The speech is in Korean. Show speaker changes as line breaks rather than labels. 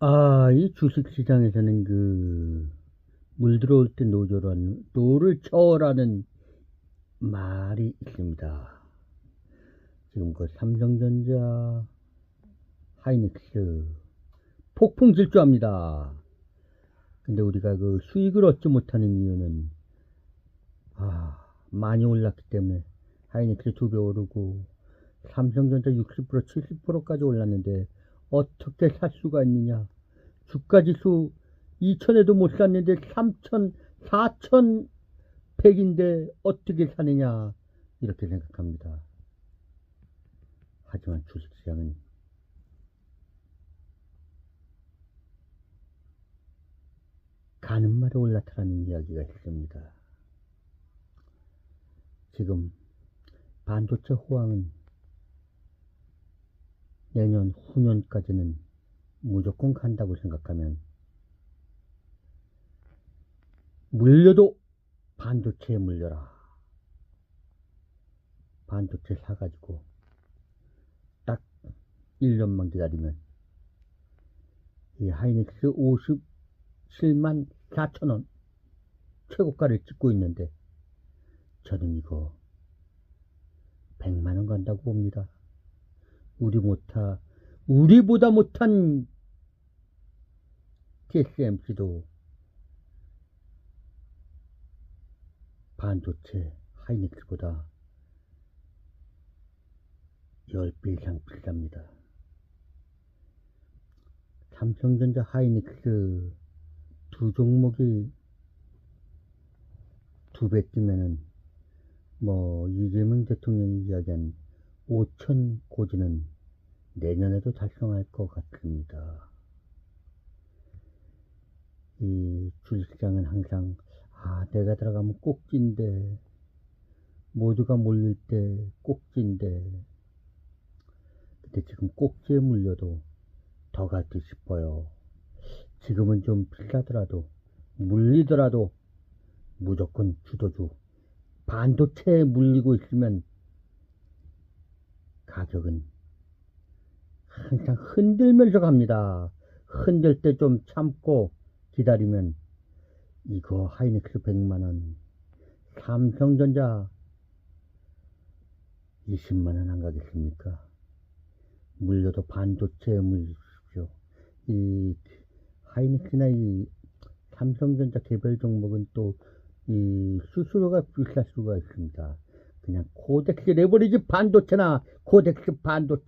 아, 이 주식시장에서는 그, 물 들어올 때 노조라는, 노를 쳐라는 말이 있습니다. 지금 그 삼성전자, 하이닉스, 폭풍 질주합니다. 근데 우리가 그 수익을 얻지 못하는 이유는, 아, 많이 올랐기 때문에, 하이닉스 두 배 오르고, 삼성전자 60%, 70%까지 올랐는데, 어떻게 살 수가 있느냐. 주가 지수 2천에도 못 샀는데 3천, 4천 100인데 어떻게 사느냐. 이렇게 생각합니다. 하지만 주식시장은 가는 말에 올라타라는 이야기가 있습니다. 지금 반도체 호황은 내년 후년까지는 무조건 간다고 생각하면 물려도 반도체에 물려라. 반도체 사가지고 딱 1년만 기다리면 이 하이닉스 57만 4천원 최고가를 찍고 있는데 저는 이거 100만원 간다고 봅니다. 우리 못하, 우리보다 못한 TSMC도 반도체 하이닉스보다 10배 이상 비쌉니다. 삼성전자 하이닉스 두 종목이 두 배 뛰면은 뭐 이재명 대통령이 이야기한 5천 고지는 내년에도 달성할 것 같습니다. 이 주식시장은 항상 아 내가 들어가면 꼭지인데 모두가 몰릴 때 꼭지인데 근데 지금 꼭지에 물려도 더 갈지 싶어요. 지금은 좀 비싸더라도 물리더라도 무조건 주도주 반도체에 물리고 있으면 가격은 항상 흔들면서 갑니다. 흔들 때 좀 참고 기다리면 이거 하이닉스 100만원, 삼성전자 20만원 안 가겠습니까? 물려도 반도체에 물리십시오. 이 하이닉스나 이 삼성전자 개별 종목은 또 이 수수료가 비쌀 수가 있습니다. 그냥 코덱스 레버리지 반도체나 코덱스 반도체